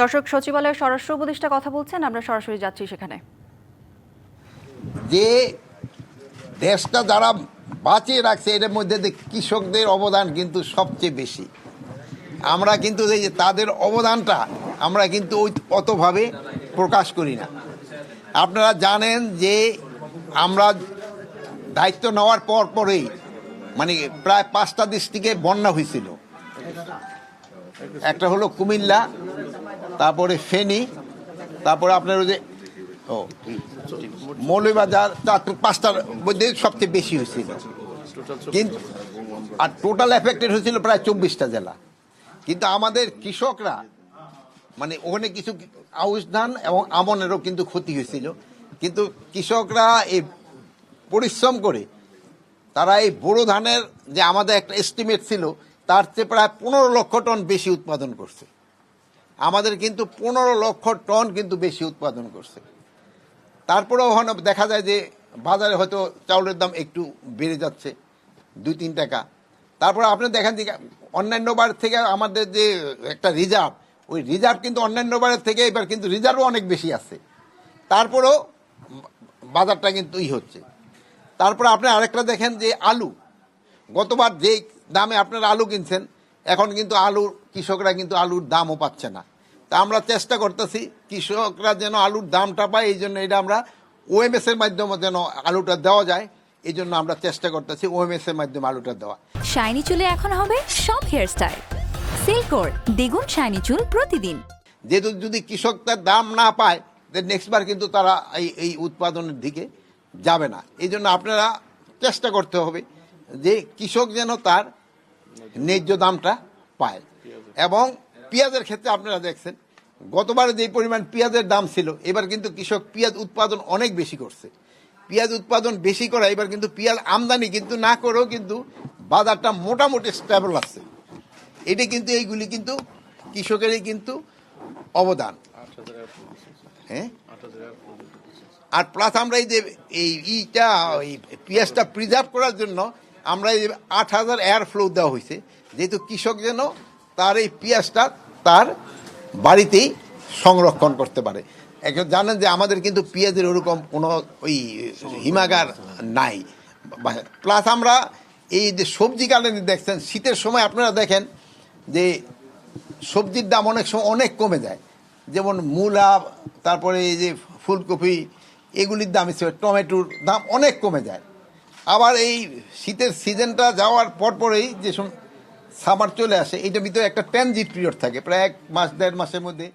দর্শক, সচিবালয়ের স্বরাষ্ট্র উপদেষ্টা কথা বলছেন। আমরা সরাসরি যাচ্ছি সেখানে। যে দেশটা যারা বাঁচিয়ে রাখছে এর মধ্যে কৃষকদের অবদান কিন্তু সবচেয়ে বেশি। আমরা কিন্তু এই যে তাদের অবদানটা আমরা কিন্তু ওই অতভাবে প্রকাশ করি না। আপনারা জানেন যে আমরা দায়িত্ব নেওয়ার পর পরেই মানে প্রায় পাঁচটা ডিস্ট্রিক্টে বন্যা হয়েছিল। একটা হলো কুমিল্লা তারপরে ফেনী, তারপরে আপনার ওই যে, ও, মৌলভীবাজার চারটে পাঁচটার মধ্যে সবচেয়ে বেশি হয়েছিল। কিন্তু, আর টোটাল এফেক্টেড হয়েছিল প্রায় চব্বিশটা জেলা। কিন্তু আমাদের কৃষকরা মানে ওখানে কিছু আউশ ধান এবং আমনেরও কিন্তু ক্ষতি হয়েছিল। কিন্তু কৃষকরা এই পরিশ্রম করে, তারা এই বোরো ধানের যে আমাদের একটা এস্টিমেট ছিল, তার চেয়ে প্রায় পনেরো লক্ষ টন বেশি উৎপাদন করছে। আমাদের কিন্তু পনেরো লক্ষ টন কিন্তু বেশি উৎপাদন করছে। তারপরেও দেখা যায় যে বাজারে হয়তো চাউলের দাম একটু বেড়ে যাচ্ছে, দুই তিন টাকা। তারপরে আপনি দেখেন যে অন্যান্য বার থেকে আমাদের যে একটা রিজার্ভ ওই রিজার্ভ কিন্তু অন্যান্য বারের থেকে এবার কিন্তু রিজার্ভও অনেক বেশি আছে। তারপরেও বাজারটা কিন্তু ই হচ্ছে। তারপরে আপনি আরেকটা দেখেন যে আলু। গতবার যে দামে আপনারা আলু কিনছেন এখন কিন্তু আলুর কৃষকরা কিন্তু আলুর দামও পাচ্ছে না। তা আমরা চেষ্টা করতেছি কৃষকরা যেন আলুর দামটা পায় এই জন্য এটা আমরা ওএমএস এর মাধ্যমে যেন আলুটা দেওয়া যায় এই জন্য আমরা চেষ্টা করতেছি ওএমএস এর মাধ্যমে আলুটা দেওয়া। শাইনি চুলে এখন হবে সব হেয়ার স্টাইল সিল্কোর দ্বিগুণ শাইনি চুল প্রতিদিন। যেহেতু যদি কৃষক তার দাম না পায় নেক্সট বার কিন্তু তারা এই এই উৎপাদনের দিকে যাবে না। এই জন্য আপনারা চেষ্টা করতে হবে যে কৃষক যেন তার ন্যায্য দামটা পায়। এবং পেঁয়াজের ক্ষেত্রে আপনারা দেখছেন, গতবার যে পরিমাণ পেঁয়াজের দাম ছিল, এবার কিন্তু কৃষক পেঁয়াজ উৎপাদন অনেক বেশি করছে। পেঁয়াজ উৎপাদন বেশি করা, এবার কিন্তু পেঁয়াজ আমদানি কিন্তু না করেও কিন্তু বাজারটা মোটামুটি স্টেবল আছে। এটা কিন্তু, এইগুলি কিন্তু কৃষকেরই কিন্তু অবদান। হ্যাঁ? আর প্লাস আমরা এই যে, এই ইটা, এই পেঁয়াজটা প্রিজার্ভ করার জন্য আমরা এই আট হাজার এয়ার ফ্লো দেওয়া হয়েছে। যেহেতু কৃষক যেন তার এই পেঁয়াজটা তার বাড়িতেই সংরক্ষণ করতে পারে। একজন জানেন যে আমাদের কিন্তু পেঁয়াজের ওরকম কোনো ওই হিমাগার নাই। প্লাস আমরা এই যে সবজি কালেন দেখছেন, শীতের সময় আপনারা দেখেন যে সবজির দাম অনেক সময় অনেক কমে যায়। যেমন মূলা, তারপরে এই যে ফুলকপি, এগুলির দাম হিসেবে টমেটোর দাম অনেক কমে যায়। আবার এই শীতের সিজনটা যাওয়ার পরপরেই যে সামার চলে আসে এইটার ভিতরে একটা ট্রানজিট পিরিয়ড থাকে, প্রায় এক মাস, দেড় মাসের মধ্যে।